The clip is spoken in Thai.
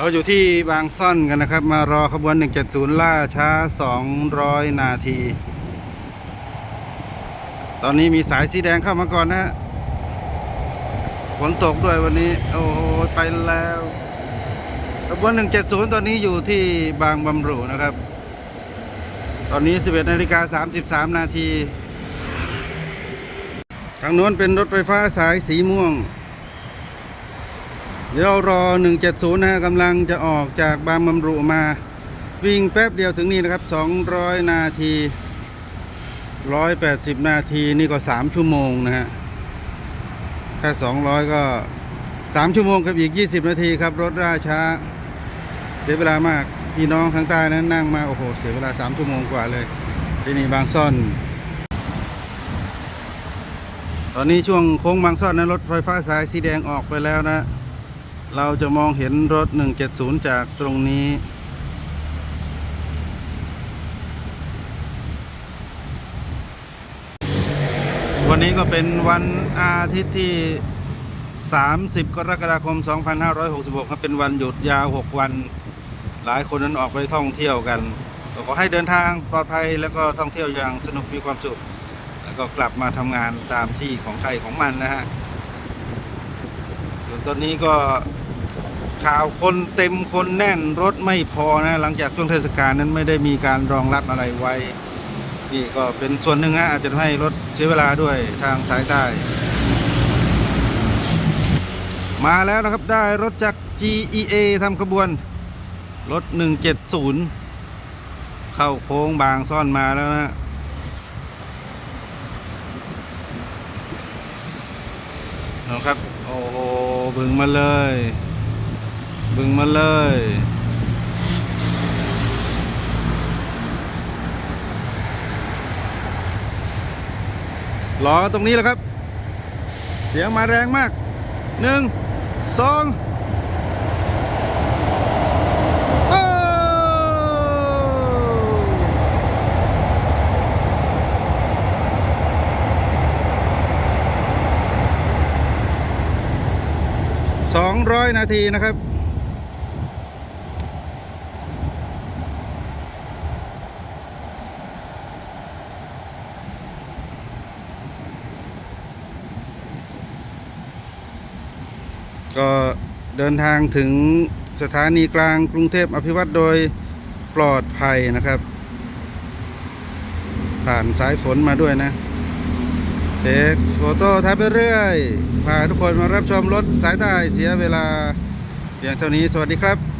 เราอยู่ที่บางซ่อนกันนะครับ มารอขบวน 170 ล่าช้า 200 นาที ตอนนี้มีสายสีแดงเข้ามาก่อนนะฮะฝนตกด้วยวันนี้ โอ้โหไปแล้วขบวน 170 ตอนนี้อยู่ที่บางบำรุนะครับ ตอนนี้ 11นาฬิกา33 นาทีทางโน้นเป็นรถไฟฟ้าสายสีม่วง เดี๋ยวเรารอ 170 นะฮะกำลังจะออกจากบางบำรุมา วิ่งแป๊บเดียวถึงนี่นะครับ 200 นาที 180 นาทีนี่ก็ 3 ชั่วโมงนะฮะ ถ้า 200 ก็ 3 ชั่วโมงกับอีก 20 นาทีครับ รถราช้า เสียเวลามากพี่น้องทางใต้นั้นนั่งมา โอ้โห เสียเวลา 3 ชั่วโมงกว่าเลย ที่นี่บางซ่อน ตอนนี้ช่วงโค้งบางซ่อนนะรถไฟฟ้าสายสีแดงออกไปแล้วนะ เราจะมองเห็นรถ 170 จากตรงนี้ วันนี้ก็เป็นวันอาทิตย์ที่ 30 กรกฎาคม 2566 ครับเป็นวันหยุดยาว 6 วัน หลายคนนั้นออกไปท่องเที่ยวกันก็ขอให้เดินทางปลอดภัยแล้วก็ท่องเที่ยวอย่างสนุกมีความสุข แล้วก็กลับมาทำงานตามที่ของใครของมันนะฮะส่วนตอนนี้ก็ ข่าวคนเต็มคนแน่นรถไม่พอนะหลังจากช่วงเทศกาลนั้นไม่ได้มีการรองรับอะไรไว้ นี่ก็เป็นส่วนหนึ่งนะอาจจะทำให้รถเสียเวลาด้วยทางสายใต้ มาแล้วนะครับได้รถจาก GEA ทำขบวน รถ 170 เข้าโค้งบางซ่อนมาแล้วนะนะครับ โอ้โหบึงมาเลย บึงมาเลย รอตรงนี้แหละครับ เสียงมาแรงมากหนึ่งสองสองร้อยนาทีนะครับ ก็เดินทางถึงสถานีกลางกรุงเทพอภิวัตโดยปลอดภัยนะครับ ผ่านสายฝนมาด้วยนะเทคโฟโต้ทับไปเรื่อยพาทุกคนมารับชมรถสายใต้เสียเวลาเพียงเท่านี้สวัสดีครับ